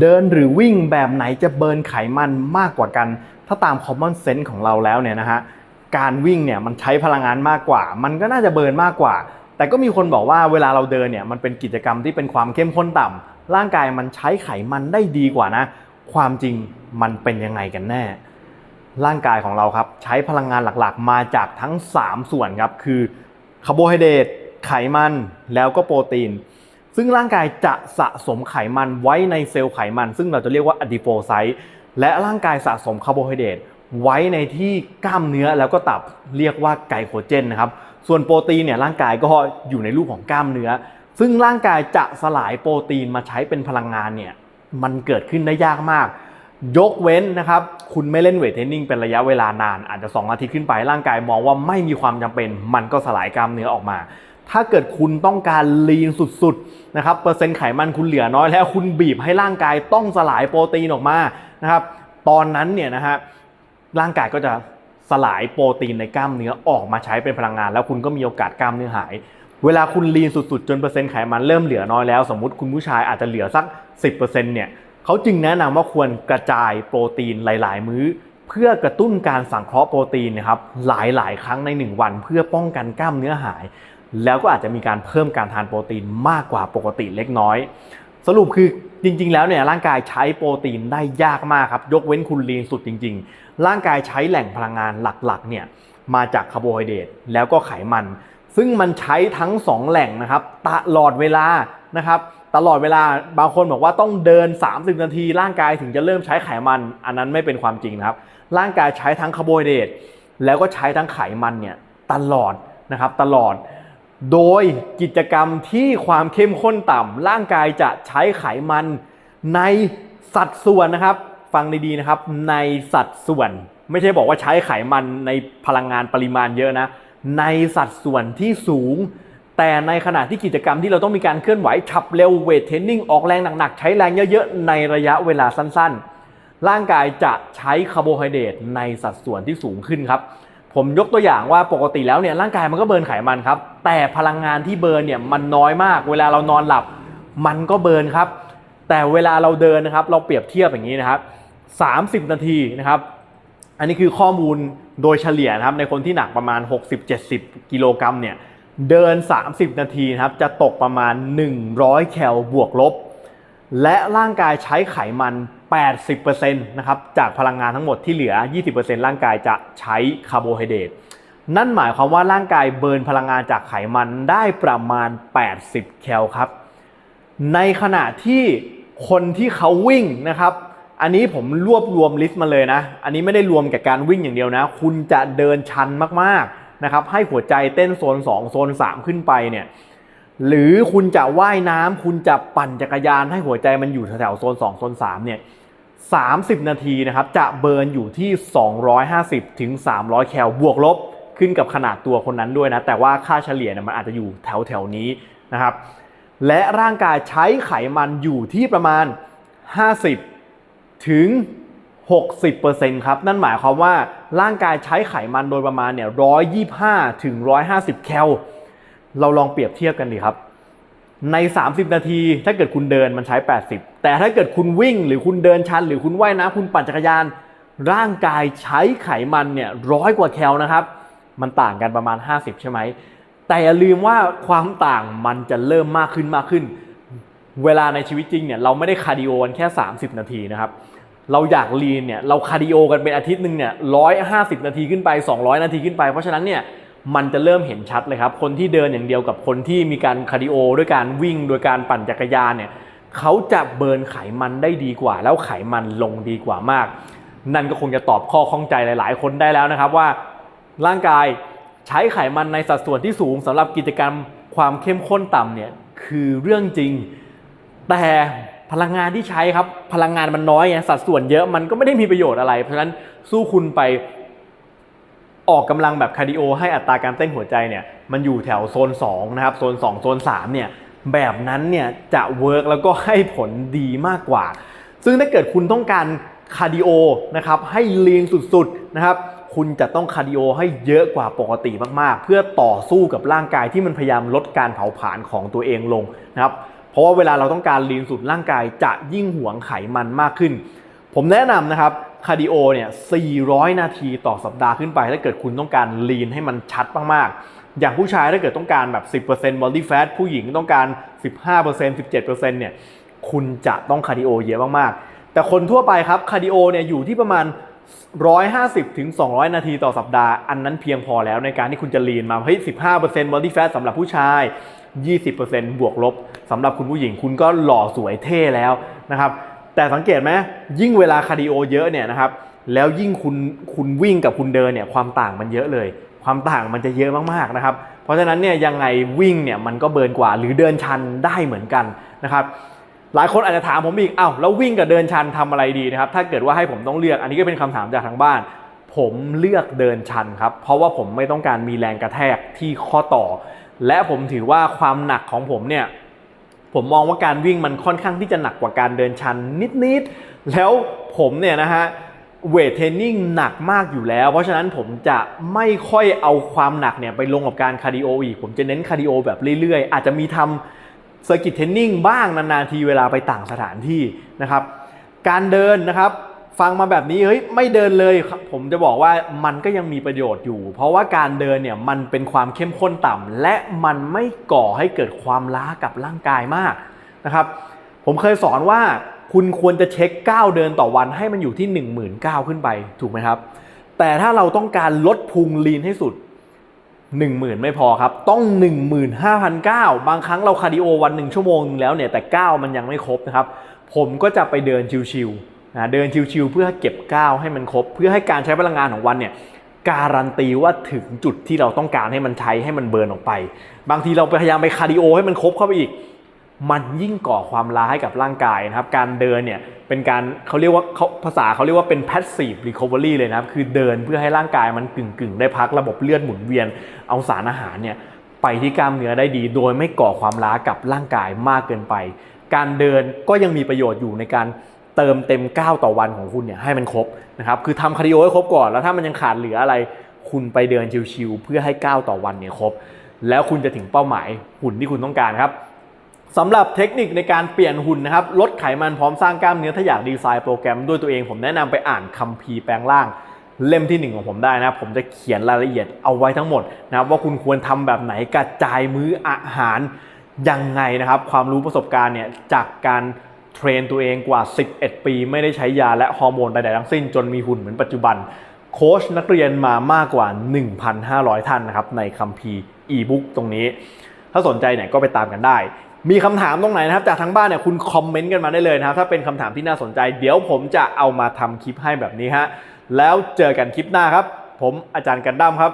เดินหรือวิ่งแบบไหนจะเบิร์นไขมันมากกว่ากัน ถ้าตาม common sense ของเราแล้วเนี่ยนะฮะ การวิ่งเนี่ยมันใช้พลังงานมากกว่า มันก็น่าจะเบิร์นมากกว่า แต่ก็มีคนบอกว่าเวลาเราเดินเนี่ยมันเป็นกิจกรรมที่เป็นความเข้มข้นต่ำร่างกายมันใช้ไขมันได้ดีกว่านะ ความจริงมันเป็นยังไงกันแน่ ร่างกายของเราครับใช้พลังงานหลักๆ มาจากทั้ง 3 ส่วนครับคือคาร์โบไฮเดรตไขมันแล้วก็โปรตีน ซึ่งร่างกายจะสะสมไขมันไว้ในเซลล์ไขมัน ซึ่งเราจะเรียกว่าอะดิโปไซต์และร่างกายสะสมคาร์โบไฮเดรตไว้ในที่กล้ามเนื้อแล้วก็ตับเรียกว่าไกลโคเจนนะครับส่วนโปรตีนเนี่ยร่างกายก็อยู่ในรูปของกล้ามเนื้อ ซึ่งร่างกายจะสลายโปรตีนมาใช้เป็นพลังงานเนี่ยมันเกิดขึ้นได้ยากมาก ยกเว้นนะครับ คุณไม่เล่นเวทเทรนนิ่งเป็นระยะเวลานาน อาจจะ 2 อาทิตย์ขึ้นไปร่างกายมองว่าไม่มีความจำเป็น มันก็สลายกล้ามเนื้อออกมา ถ้าเกิดคุณต้องการลีนสุดๆนะครับเปอร์เซ็นต์ไขมันคุณเหลือน้อยแล้วคุณบีบให้ร่างกายต้องสลายโปรตีนออกมานะครับตอนนั้นเนี่ยนะฮะร่างกายก็จะสลายโปรตีนในกล้ามเนื้อออกมาใช้เป็นพลังงาน แล้วคุณก็มีโอกาสกล้ามเนื้อหาย เวลาคุณลีนสุดๆ จนเปอร์เซ็นต์ไขมันเริ่มเหลือน้อยแล้ว สมมติคุณผู้ชายอาจจะเหลือสัก 10%เนี่ยเขาจึงแนะนำว่าควรกระจายโปรตีนหลาย ๆ มื้อ เพื่อกระตุ้นการสังเคราะห์โปรตีนนะครับหลายๆ ครั้งใน 1 วัน เพื่อป้องกันกล้ามเนื้อหาย แล้วก็อาจจะมีการเพิ่มการทานโปรตีนมากกว่าปกติเล็กน้อย สรุปคือจริง ๆ แล้วเนี่ยร่างกายใช้โปรตีนได้ยากมากครับ ยกเว้นคุณลีนสุดจริง ๆ ร่างกายใช้แหล่งพลังงานหลักๆเนี่ยมาจากคาร์โบไฮเดรตแล้วก็ไขมัน ซึ่งมันใช้ทั้ง 2 แหล่งนะครับตลอดเวลานะครับตลอดเวลาบางคนบอกว่าต้องเดิน 30 นาที ร่างกายถึงจะเริ่มใช้ไขมัน อันนั้นไม่เป็นความจริงนะครับ ร่างกายใช้ทั้งคาร์โบไฮเดรตแล้วก็ใช้ทั้งไขมันเนี่ยตลอดนะครับตลอด โดยกิจกรรมที่ความเข้มข้นต่ำร่างกายจะใช้ไขมันในสัดส่วนนะครับ ฟังดีๆนะครับ ในสัดส่วน ไม่ใช่บอกว่าใช้ไขมันในพลังงานปริมาณเยอะนะ ในสัดส่วนที่สูง แต่ในขณะที่กิจกรรมที่เราต้องมีการเคลื่อนไหวฉับเร็วเวทเทรนนิ่งออกแรงหนักๆใช้แรงเยอะๆในระยะเวลาสั้นๆ ร่างกายจะใช้คาร์โบไฮเดรตในสัดส่วนที่สูงขึ้นครับ ผมยกตัวอย่างว่าปกติแล้วเนี่ยร่างกายมันก็เบิร์นไขมันครับ แต่พลังงานที่เบิร์นเนี่ยมันน้อยมาก เวลาเรานอนหลับมันก็เบิร์นครับ แต่เวลาเราเดินนะครับเราเปรียบเทียบอย่างนี้นะครับ 30 นาทีนะครับ อันนี้คือข้อมูลโดยเฉลี่ยนะครับในคนที่หนักประมาณ 60-70 กิโลกรัมเนี่ยเดิน 30 นาทีนะครับจะตกประมาณ 100 แคลบวกลบ และร่างกายใช้ไขมัน 80%นะครับจากพลังงานทั้งหมดที่เหลือ 20%ร่างกายจะใช้คาร์โบไฮเดรตนั่นหมายความว่าร่างกายเบิร์นพลังงานจากไขมันได้ประมาณ 80 แคลครับ ในขณะที่คนที่เขาวิ่งนะครับ อันนี้ผมรวบรวมลิสต์มาเลยนะ อันนี้ไม่ได้รวมกับการวิ่งอย่างเดียวนะ คุณจะเดินชันมากๆนะครับ ให้หัวใจเต้นโซน 2 โซน 3 ขึ้นไปเนี่ย หรือคุณจะว่ายน้ำคุณจะปั่นจักรยานให้หัวใจมันอยู่แถวๆโซน 2 โซน 3 เนี่ย 30 นาทีนะครับ จะเบิร์นอยู่ที่ 250ถึง300 แคลบวกลบ ขึ้นกับขนาดตัวคนนั้นด้วยนะ แต่ว่าค่าเฉลี่ยเนี่ยมันอาจจะอยู่แถวแถวๆนี้นะครับ และร่างกายใช้ไขมันอยู่ที่ประมาณ 50 ถึง 60%ครับ นั่นหมายความว่าร่างกายใช้ไขมันโดยประมาณเนี่ย 125ถึง150 แคล เราลองเปรียบเทียบกันดีครับ ใน 30 นาที ถ้าเกิดคุณเดินมันใช้ 80 แต่ถ้าเกิดคุณวิ่ง หรือคุณเดินชัน หรือคุณว่ายน้ำคุณปั่นจักรยาน ร่างกายใช้ไขมันเนี่ยร้อยกว่าแคลนะครับ มันต่างกันประมาณ 50 ใช่ไหม แต่อย่าลืมว่าความต่างมันจะเริ่มมากขึ้นมากขึ้น เวลาในชีวิตจริงเนี่ยเราไม่ได้คาร์ดิโอกันแค่ 30 นาทีนะครับเราอยากลีนเนี่ยเราคาร์ดิโอกันเป็นอาทิตย์หนึ่งเนี่ยร้อยห้าสิบนาทีขึ้นไป 200 นาทีขึ้นไป เพราะฉะนั้นเนี่ย มันจะเริ่มเห็นชัดเลยครับ คนที่เดินอย่างเดียวกับคนที่มีการคาร์ดิโอ ด้วยการวิ่งโดยการปั่นจักรยานเนี่ยเขาจะเบิร์นไขมันได้ดีกว่า แล้วไขมันลงดีกว่ามาก นั่นก็คงจะตอบข้อข้องใจหลาย ๆ คนได้แล้วนะครับว่า ร่างกายใช้ไขมันในสัดส่วนที่สูงสำหรับกิจกรรมความเข้มข้นต่ำเนี่ยคือเรื่องจริง แต่พลังงานที่ใช้ครับ พลังงานมันน้อยไงสัดส่วนเยอะมันก็ไม่ได้มีประโยชน์อะไร เพราะฉะนั้นสู้คุณไป ออกกำลังแบบคาร์ดิโอให้อัตราการเต้นหัวใจเนี่ยมันอยู่แถวโซน2นะครับโซน 2 โซน3เนี่ยแบบนั้นเนี่ยจะเวิร์กแล้วก็ให้ผลดีมากกว่า ซึ่งถ้าเกิดคุณต้องการคาร์ดิโอนะครับให้ลีนสุดๆนะครับคุณจะต้องคาร์ดิโอให้เยอะกว่าปกติมากๆ เพื่อต่อสู้กับร่างกายที่มันพยายามลดการเผาผลาญของตัวเองลงนะครับเพราะว่าเวลาเราต้องการลีนสุดร่างกายจะยิ่งหวงไขมันมากขึ้น ผมแนะนำนะครับ คาร์ดิโอเนี่ย 400 นาทีต่อสัปดาห์ขึ้นไป ถ้าเกิดคุณต้องการลีนให้มันชัดมากๆ อย่างผู้ชายถ้าเกิดต้องการแบบ 10% body fat ผู้หญิงต้องการ 15% 17%เนี่ย คุณจะต้องคาร์ดิโอเยอะมากๆ แต่คนทั่วไปครับคาร์ดิโอเนี่ยอยู่ที่ประมาณ 150ถึง200 นาทีต่อสัปดาห์ อันนั้นเพียงพอแล้วในการที่คุณจะลีนมา เฮ้ย 15% body fat สำหรับผู้ชาย 20%บวกลบสำหรับคุณผู้หญิง คุณก็หล่อสวยเท่แล้วนะครับ แต่สังเกตไหมยิ่งเวลาคาร์ดิโอเยอะเนี่ยนะครับแล้วยิ่งคุณคุณวิ่งกับคุณเดินเนี่ยความต่างมันเยอะเลย ความต่างมันจะเยอะมากๆนะครับ เพราะฉะนั้นเนี่ยยังไงวิ่งเนี่ยมันก็เบิร์นกว่าหรือเดินชันได้เหมือนกันนะครับหลายคนอาจจะถามผมอีกเอ้าแล้ววิ่งกับเดินชันทำอะไรดีนะครับถ้าเกิดว่าให้ผมต้องเลือกอันนี้ก็เป็นคำถามจากทางบ้าน ผมเลือกเดินชันครับเพราะว่าผมไม่ต้องการมีแรงกระแทกที่ข้อต่อ และผมถือว่าความหนักของผมเนี่ย ผมมองว่าการวิ่งมันค่อนข้างที่จะหนักกว่าการเดินชันนิดๆ แล้วผมเนี่ยนะฮะเวทเทรนนิ่งหนักมากอยู่แล้ว เพราะฉะนั้นผมจะไม่ค่อยเอาความหนักเนี่ยไปลงกับการคาร์ดิโออีก ผมจะเน้นคาร์ดิโอแบบเรื่อยๆ อาจจะมีทำเซอร์กิตเทรนนิ่งบ้างนานๆทีเวลาไปต่างสถานที่นะครับ การเดินนะครับ ฟังมาแบบนี้เฮ้ยไม่เดินเลยผมจะบอกว่ามันก็ยังมีประโยชน์อยู่ เพราะว่าการเดินเนี่ยมันเป็นความเข้มข้นต่ำและมันไม่ก่อให้เกิดความล้ากับร่างกายมากนะครับผมเคยสอนว่าคุณควรจะเช็คก้าวเดินต่อวันให้มันอยู่ที่1 9 0 0 0ขึ้นไปถูกไหมครับ แต่ถ้าเราต้องการลดพุงลีนให้สุด 10,000 ไม่พอครับ ต้อง 15,900บางครั้งเราคาร์ดิโอวันหนึ่งชั่วโมงนึงแล้วเนี่ยแต่ก้าวมันยังไม่ครบนะครับผมก็จะไปเดินชิวๆ นะเดินชิวๆเพื่อเก็บก้าวให้มันครบ เพื่อให้การใช้พลังงานของวันเนี่ยการันตีว่าถึงจุดที่เราต้องการให้มันใช้ให้มันเบิร์นออกไป บางทีเราพยายามไปคาร์ดิโอให้มันครบเข้าไปอีก มันยิ่งก่อความล้าให้กับร่างกายนะครับ การเดินเนี่ยเป็นการเขาเรียกว่าเขาภาษาเขาเรียกว่าเป็น passive recovery เลยนะครับ คือเดินเพื่อให้ร่างกายมันกึ่งกึ่งๆได้พักระบบเลือดหมุนเวียน เอาสารอาหารเนี่ยไปที่กล้ามเนื้อได้ดี โดยไม่ก่อความล้ากับร่างกายมากเกินไป การเดินก็ยังมีประโยชน์อยู่ในการ เติมเต็มก้าวต่อวันของคุณเนี่ยให้มันครบนะครับคือทำคาร์ดิโอให้ครบก่อนแล้วถ้ามันยังขาดเหลืออะไร คุณไปเดินชิวๆเพื่อให้ก้าวต่อวันเนี่ยครบ แล้วคุณจะถึงเป้าหมายหุ่นที่คุณต้องการครับสำหรับเทคนิคในการเปลี่ยนหุ่นนะครับลดไขมันพร้อมสร้างกล้ามเนื้อถ้าอยากดีไซน์โปรแกรมด้วยตัวเองผมแนะนำไปอ่านคัมภีร์แปลงร่างเล่มที่ 1 ของผมได้นะครับผมจะเขียนรายละเอียดเอาไว้ทั้งหมดนะครับว่าคุณควรทำแบบไหนกระจายมื้ออาหารยังไงนะครับ ความรู้ประสบการณ์เนี่ยจากการ เทรนตัวเองกว่า 11 ปี ไม่ได้ใช้ยาและฮอร์โมนใดๆทั้งสิ้น จนมีหุ่นเหมือนปัจจุบัน โค้ชนักเรียนมามากกว่า 1,500 ท่านนะครับในคัมภีร์อีบุ๊กตรงนี้ ถ้าสนใจเนี่ยก็ไปตามกันได้ มีคำถามตรงไหนนะครับจากทางบ้านเนี่ยคุณคอมเมนต์กันมาได้เลยนะครับถ้าเป็นคำถามที่น่าสนใจ เดี๋ยวผมจะเอามาทำคลิปให้แบบนี้ฮะแล้วเจอกันคลิปหน้าครับ ผมอาจารย์กันดั้มครับ